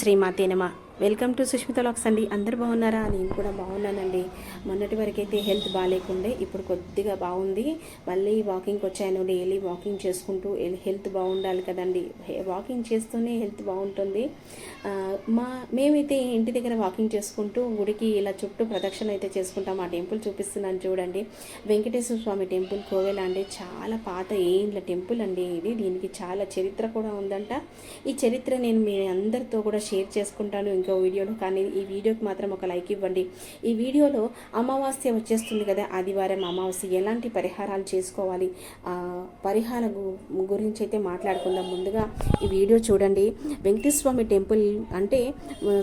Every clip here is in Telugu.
శ్రీమాతే నమ. వెల్కమ్ టు సుష్మిత లాక్స్ అండి. అందరు బాగున్నారా? నేను కూడా బాగున్నానండి. మొన్నటి వరకు అయితే హెల్త్ బాగాలేకుండే ఇప్పుడు కొద్దిగా బాగుంది. మళ్ళీ వాకింగ్కి వచ్చాను డైలీ వాకింగ్ చేసుకుంటూ హెల్త్ బాగుండాలి కదండి. వాకింగ్ చేస్తూనే హెల్త్ బాగుంటుంది. మా మేమైతే ఇంటి దగ్గర వాకింగ్ చేసుకుంటూ గుడికి ఇలా చుట్టూ ప్రదక్షిణ అయితే చేసుకుంటాం. ఆ టెంపుల్ చూపిస్తున్నాను చూడండి. వెంకటేశ్వర స్వామి టెంపుల్ కోవెల అండి. చాలా పాత ఏండ్ల టెంపుల్ అండి ఇది. దీనికి చాలా చరిత్ర కూడా ఉందంట. ఈ చరిత్ర నేను మీ అందరితో కూడా షేర్ చేసుకుంటాను. ఇంకో వీడియోలో కానీ ఈ వీడియోకి మాత్రం ఒక లైక్ ఇవ్వండి. ఈ వీడియోలో అమావాస్య వచ్చేస్తుంది కదా ఆదివారం అమావాస్య. ఎలాంటి పరిహారాలు చేసుకోవాలి? పరిహార గురించి అయితే మాట్లాడుకుందాం. ముందుగా ఈ వీడియో చూడండి. వెంకటేశ్వర స్వామి టెంపుల్ అంటే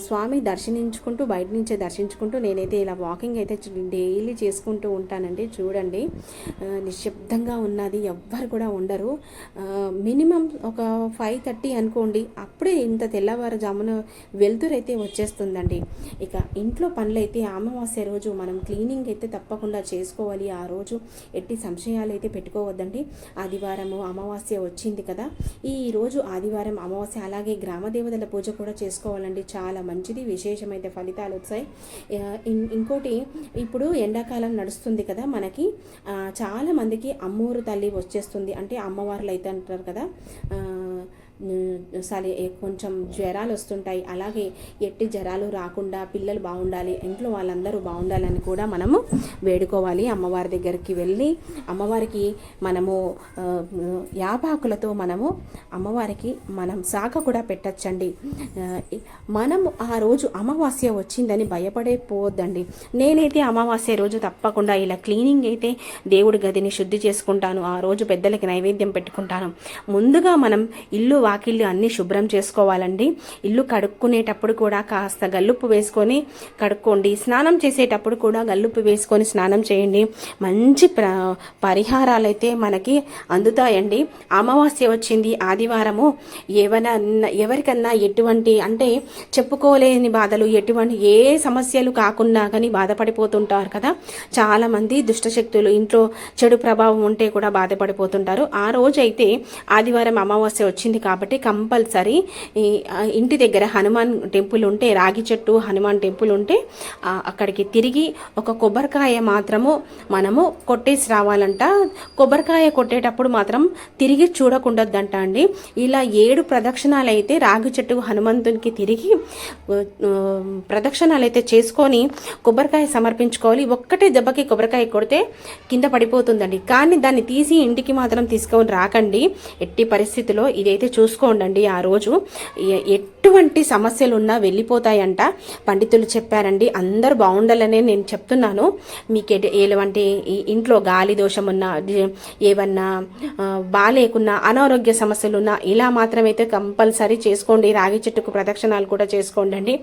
స్వామి దర్శించుకుంటూ బయట నుంచే దర్శించుకుంటూ నేనైతే ఇలా వాకింగ్ అయితే డైలీ చేసుకుంటూ ఉంటానండి. చూడండి. నిశ్శబ్దంగా ఉన్నది. ఎవ్వరు కూడా ఉండరు. మినిమం ఒక ఫైవ్ థర్టీ అనుకోండి. అప్పుడే ఇంత తెల్లవారుజామున వెళ్తురైతే వచ్చేస్తుందండి. ఇక ఇంట్లో పనులైతే అమావాస్య రోజు మనం క్లీనింగ్ అయితే తప్పకుండా చేసుకోవాలి. ఆ రోజు ఎట్టి సంశయాలు అయితే పెట్టుకోవద్దండి. ఆదివారము అమావాస్య వచ్చింది కదా. ఈ రోజు ఆదివారం అమావాస్య అలాగే గ్రామ దేవతల పూజ కూడా చేసుకోవాలండి. చాలా మంచిది. విశేషమైన ఫలితాలు వస్తాయి. ఇంకోటి ఇప్పుడు ఎండాకాలం నడుస్తుంది కదా మనకి. చాలా మందికి అమ్మూరు తల్లి వచ్చేస్తుంది. అంటే అమ్మవార్లు అయితే అంటారు కదా. సరే కొంచెం జ్వరాలు వస్తుంటాయి అలాగే ఎట్టి జ్వరాలు రాకుండా పిల్లలు బాగుండాలి ఇంట్లో వాళ్ళందరూ బాగుండాలని కూడా మనము వేడుకోవాలి. అమ్మవారి దగ్గరికి వెళ్ళి అమ్మవారికి మనము యాపాకులతో మనము అమ్మవారికి మనం శాఖ కూడా పెట్టచ్చండి. మనము మనం ఆ రోజు అమావాస్య వచ్చిందని భయపడే పోవద్దండి. నేనైతే అమావాస్య రోజు తప్పకుండా ఇలా క్లీనింగ్ అయితే దేవుడి గదిని శుద్ధి చేసుకుంటాను. ఆ రోజు పెద్దలకి నైవేద్యం పెట్టుకుంటాను. ముందుగా మనం ఇల్లు వాకిళ్ళు అన్నీ శుభ్రం చేసుకోవాలండి. ఇల్లు కడుక్కునేటప్పుడు కూడా కాస్త గల్లుప్పు వేసుకొని కడుక్కోండి. స్నానం చేసేటప్పుడు కూడా గల్లుప్పు వేసుకొని స్నానం చేయండి. మంచి ప్ర పరిహారాలు అయితే మనకి అందుతాయండి. అమావాస్య వచ్చింది ఆదివారము. ఎవరైనా ఎవరికన్నా ఎటువంటి అంటే చెప్పుకోలేని బాధలు ఎటువంటి ఏ సమస్యలు కాకుండా కానీ బాధపడిపోతుంటారు కదా. చాలామంది దుష్టశక్తులు ఇంట్లో చెడు ప్రభావం ఉంటే కూడా బాధపడిపోతుంటారు. ఆ రోజైతే ఆదివారం అమావాస్య వచ్చింది కాబట్టి కాబట్టి కంపల్సరీ ఇంటి దగ్గర హనుమాన్ టెంపుల్ ఉంటే రాగి చెట్టు హనుమాన్ టెంపుల్ ఉంటే అక్కడికి తిరిగి ఒక కొబ్బరికాయ మాత్రము మనము కొట్టేసి రావాలంట. కొబ్బరికాయ కొట్టేటప్పుడు మాత్రం తిరిగి చూడకుండొద్దంట అండి. ఇలా ఏడు ప్రదక్షిణాలు అయితే రాగి చెట్టు హనుమంతునికి తిరిగి ప్రదక్షిణాలు అయితే చేసుకొని కొబ్బరికాయ సమర్పించుకోవాలి. ఒక్కటే దెబ్బకి కొబ్బరికాయ కొడితే కింద పడిపోతుందండి. కానీ దాన్ని తీసి ఇంటికి మాత్రం తీసుకొని రాకండి. ఎట్టి పరిస్థితిలో ఇదైతే చూసుకోండి ఆ రోజు. ఎ- ఎటువంటి సమస్యలు ఉన్నా వెళ్ళిపోతాయంట. పండితులు చెప్పారండి అందరు బాగుండాలనే నేను చెప్తున్నాను. మీకు ఎటువంటి ఇంట్లో గాలి దోషం ఉన్నా ఏమన్నా ఏవన్నా అనారోగ్య సమస్యలు ఉన్నా ఇలా మాత్రమైతే కంపల్సరీ చేసుకోండి. రాగి చెట్టుకు ప్రదక్షిణాలు కూడా చేసుకోండి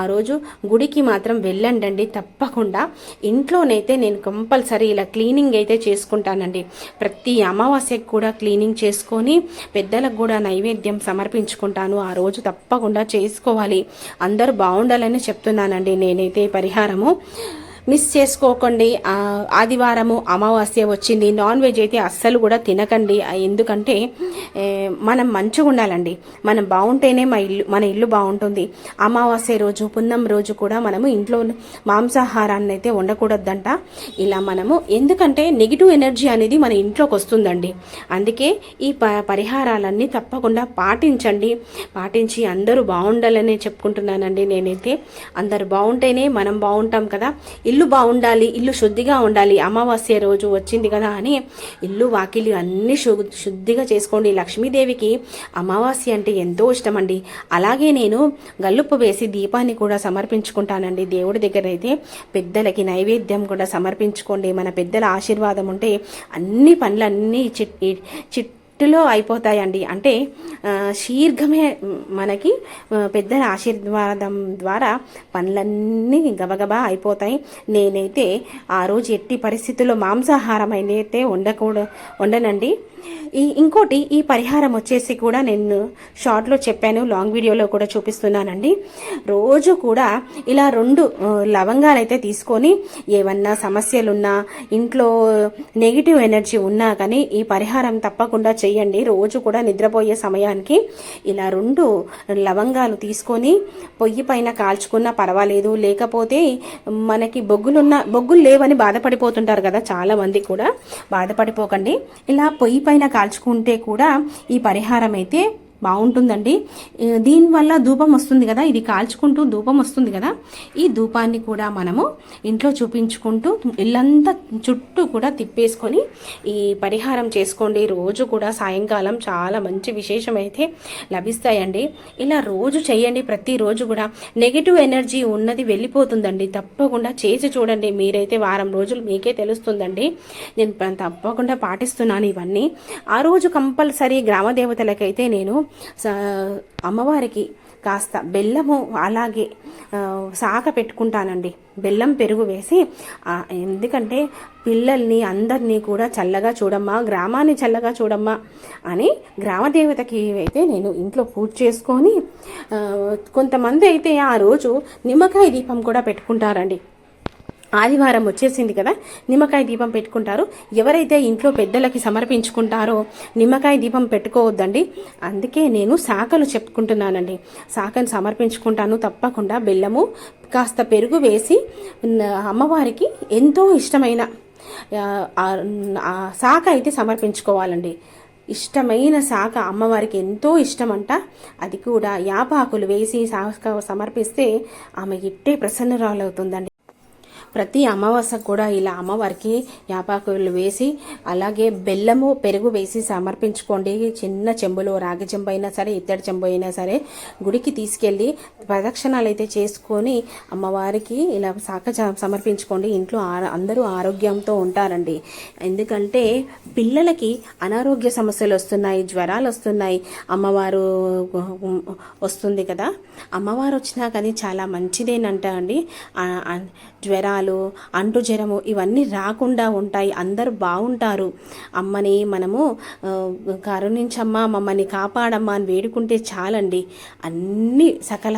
ఆ రోజు గుడికి మాత్రం వెళ్ళండి తప్పకుండా. ఇంట్లోనైతే నేను కంపల్సరీ ఇలా క్లీనింగ్ అయితే చేసుకుంటానండి. ప్రతి అమావాస్యకు కూడా క్లీనింగ్ చేసుకొని పెద్దలకు కూడా నైవేద్యం సమర్పించుకుంటాను. ఆ రోజు తప్పకుండా చేసుకోవాలి. అందరూ బాగుండాలని చెప్తున్నానండి నేనైతే పరిహారము. మిస్ చేసుకోకండి. ఆదివారము అమావాస్య వచ్చింది. నాన్ వెజ్ అయితే అస్సలు కూడా తినకండి. ఎందుకంటే మనం మంచిగా ఉండాలండి. మనం బాగుంటేనే మా ఇల్లు మన ఇల్లు బాగుంటుంది. అమావాస్య రోజు పున్నం రోజు కూడా మనము ఇంట్లో మాంసాహారాన్ని అయితే ఉండకూడదంట ఇలా మనము ఎందుకంటే నెగిటివ్ ఎనర్జీ అనేది మన ఇంట్లోకి వస్తుందండి. అందుకే ఈ ప పరిహారాలన్నీ తప్పకుండా పాటించండి. పాటించి అందరూ బాగుండాలని చెప్పుకుంటున్నానండి నేనైతే. అందరూ బాగుంటేనే మనం బాగుంటాం కదా. ఇల్లు బాగుండాలి ఇల్లు శుద్ధిగా ఉండాలి అమావాస్య రోజు వచ్చింది కదా అని ఇల్లు వాకిలి అన్ని శుద్ధిగా చేసుకోండి. లక్ష్మీదేవికి అమావాస్య అంటే ఎంతో ఇష్టం అండి అలాగే నేను గల్లుప్పు వేసి దీపాన్ని కూడా సమర్పించుకుంటానండి. దేవుడి దగ్గర అయితే పెద్దలకి నైవేద్యం కూడా సమర్పించుకోండి. మన పెద్దల ఆశీర్వాదం ఉంటే అన్ని పనులన్నీ చిట్ చిట్ చిట్టులో అయిపోతాయండి. అంటే శీర్ఘమే శీఘ్రమే మనకి పెద్ద పెద్దల ఆశీర్వాదం ద్వారా పనులన్నీ గబగబా అయిపోతాయి. నేనైతే ఆ రోజు ఎట్టి పరిస్థితుల్లో మాంసాహారం అయితే ఉండకూడ ఉండనండి ఈ ఇంకోటి ఈ పరిహారం వచ్చేసి కూడా నేను షార్ట్లో చెప్పాను లాంగ్ వీడియోలో కూడా చూపిస్తున్నానండి. రోజు కూడా ఇలా రెండు లవంగాలు అయితే తీసుకొని ఏమన్నా సమస్యలున్నా ఇంట్లో నెగిటివ్ ఎనర్జీ ఉన్నా కానీ ఈ పరిహారం తప్పకుండా చేయ చేయండి. రోజు కూడా నిద్రపోయే సమయానికి ఇలా రెండు లవంగాలు తీసుకొని పొయ్యి పైన కాల్చుకున్నా పర్వాలేదు. లేకపోతే మనకి బొగ్గులున్న బొగ్గులు లేవని బాధపడిపోతుంటారు కదా చాలా మంది కూడా. బాధపడిపోకండి. ఇలా పొయ్యి పైన కాల్చుకుంటే కూడా ఈ పరిహారం అయితే బాగుంటుందండి. దీనివల్ల ధూపం వస్తుంది కదా ఇది కాల్చుకుంటూ ధూపం వస్తుంది కదా ఈ ధూపాన్ని కూడా మనము ఇంట్లో చూపించుకుంటూ ఇల్లంతా చుట్టూ కూడా తిప్పేసుకొని ఈ పరిహారం చేసుకోండి. రోజు కూడా సాయంకాలం చాలా మంచి విశేషం అయితే లభిస్తాయండి. ఇలా రోజు చేయండి ప్రతిరోజు కూడా. నెగిటివ్ ఎనర్జీ ఉన్నది వెళ్ళిపోతుందండి. తప్పకుండా చేసి చూడండి. మీరైతే వారం రోజులు మీకే తెలుస్తుందండి. నేను తప్పకుండా పాటిస్తున్నాను ఇవన్నీ. ఆ రోజు కంపల్సరీ గ్రామ దేవతలకైతే నేను అమ్మవారికి కాస్త బెల్లము అలాగే సాక పెట్టుకుంటానండి. బెల్లం పెరుగు వేసి ఎందుకంటే పిల్లల్ని అందరినీ కూడా చల్లగా చూడమ్మా గ్రామాన్ని చల్లగా చూడమ్మా అని గ్రామదేవతకి అయితే నేను ఇంట్లో పూజ చేసుకొని కొంతమంది అయితే ఆ రోజు నిమ్మకాయ దీపం కూడా పెట్టుకుంటారండి. ఆదివారం వచ్చేసింది కదా నిమ్మకాయ దీపం పెట్టుకుంటారు. ఎవరైతే ఇంట్లో పెద్దలకి సమర్పించుకుంటారో నిమ్మకాయ దీపం పెట్టుకోవద్దండి. అందుకే నేను శాఖలు చెప్పుకుంటున్నానండి. శాఖను సమర్పించుకుంటాను తప్పకుండా. బెల్లము కాస్త పెరుగు వేసి అమ్మవారికి ఎంతో ఇష్టమైన ఆ, శాఖ అయితే సమర్పించుకోవాలండి. ఇష్టమైన శాఖ అమ్మవారికి ఎంతో ఇష్టమంట. అది కూడా యాపాకులు వేసి శాఖ సమర్పిస్తే ఆమె ఇట్టే ప్రసన్నరాలవుతుందండి. ప్రతి అమావాస్య కూడా ఇలా అమ్మవారికి యాపాకులు వేసి అలాగే బెల్లము పెరుగు వేసి సమర్పించుకోండి. చిన్న చెంబులో రాగి చెంబు అయినా సరే ఇత్తడి చెంబు అయినా సరే గుడికి తీసుకెళ్ళి ప్రదక్షిణాలు అయితే చేసుకొని అమ్మవారికి ఇలా శాఖ సమర్పించుకోండి. ఇంట్లో అందరూ ఆరోగ్యంతో ఉంటారండి. ఎందుకంటే పిల్లలకి అనారోగ్య సమస్యలు వస్తున్నాయి జ్వరాలు వస్తున్నాయి. అమ్మవారు వస్తుంది కదా. అమ్మవారు వచ్చినా కానీ చాలా మంచిదేనంట అండి. జ్వరాలు రోగాలు అంటు జ్వరము ఇవన్నీ రాకుండా ఉంటాయి. అందరూ బాగుంటారు అమ్మని మనము కరుణించమ్మా మమ్మల్ని కాపాడమ్మా అని వేడుకుంటే చాలండి. అన్ని సకల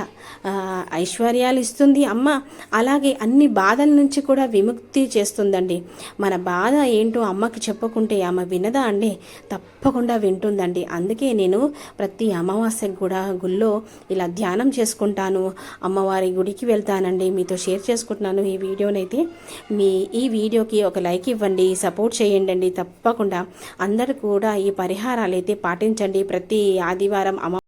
ఐశ్వర్యాలు ఇస్తుంది అమ్మ. అలాగే అన్ని బాధల నుంచి కూడా విముక్తి చేస్తుందండి. మన బాధ ఏంటో అమ్మకి చెప్పుకుంటే ఆమె వినదా అండి? తప్పకుండా వింటుందండి. అందుకే నేను ప్రతి అమావాస్యకు కూడా గుళ్ళో ఇలా ధ్యానం చేసుకుంటాను. అమ్మవారి గుడికి వెళ్తానండి. మీతో షేర్ చేసుకుంటున్నాను ఈ వీడియోనైతే మీ ఈ వీడియోకి ఒక లైక్ ఇవ్వండి సపోర్ట్ చేయండి తప్పకుండా అందరూ కూడా ఈ పరిహారాలు అయితే పాటించండి. ప్రతి ఆదివారం అమ్మ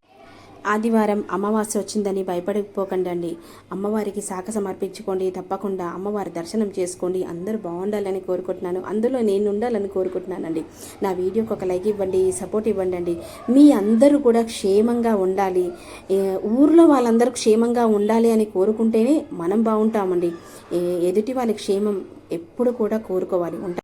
ఆదివారం అమావాస్య వచ్చిందని భయపడిపోకండి అండి అమ్మవారికి శాఖ సమర్పించుకోండి. తప్పకుండా అమ్మవారి దర్శనం చేసుకోండి. అందరూ బాగుండాలని కోరుకుంటున్నాను. అందులో నేను ఉండాలని కోరుకుంటున్నానండి. నా వీడియోకి ఒక లైక్ ఇవ్వండి సపోర్ట్ ఇవ్వండి అండి మీ అందరూ కూడా క్షేమంగా ఉండాలి. ఊర్లో వాళ్ళందరూ క్షేమంగా ఉండాలి అని కోరుకుంటేనే మనం బాగుంటామండి. ఎదుటి వాళ్ళ క్షేమం ఎప్పుడు కూడా కోరుకోవాలి. ఉంటాం